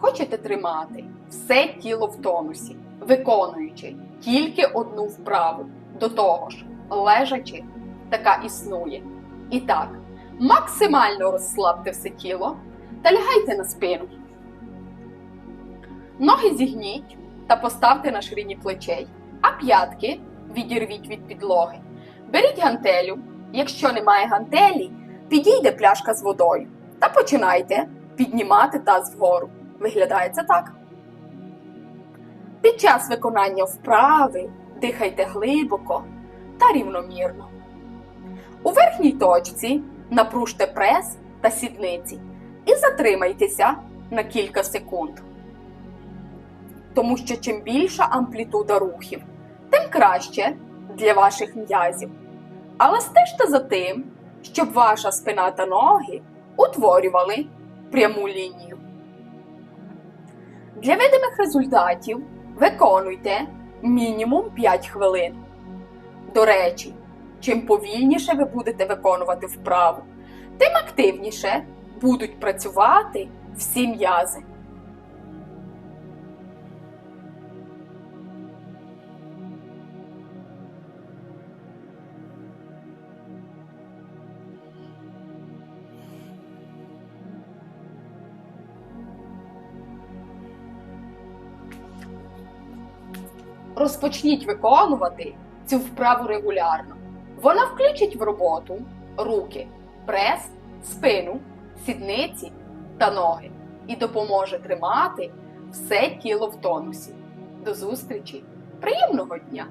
Хочете тримати все тіло в тонусі, виконуючи тільки одну вправу, до того ж, лежачи, така існує. І так, максимально розслабте все тіло та лягайте на спину. Ноги зігніть та поставте на ширині плечей, а п'ятки відірвіть від підлоги. Беріть гантелю. Якщо немає гантелі, підійде пляшка з водою та починайте піднімати таз вгору. Виглядає це так. Під час виконання вправи дихайте глибоко та рівномірно. У верхній точці напружте прес та сідниці і затримайтеся на кілька секунд. Тому що чим більша амплітуда рухів, тим краще для ваших м'язів. Але стежте за тим, щоб ваша спина та ноги утворювали пряму лінію. Для видимих результатів виконуйте мінімум 5 хвилин. До речі, чим повільніше ви будете виконувати вправу, тим активніше будуть працювати всі м'язи. Розпочніть виконувати цю вправу регулярно. Вона включить в роботу руки, прес, спину, сідниці та ноги і допоможе тримати все тіло в тонусі. До зустрічі! Приємного дня!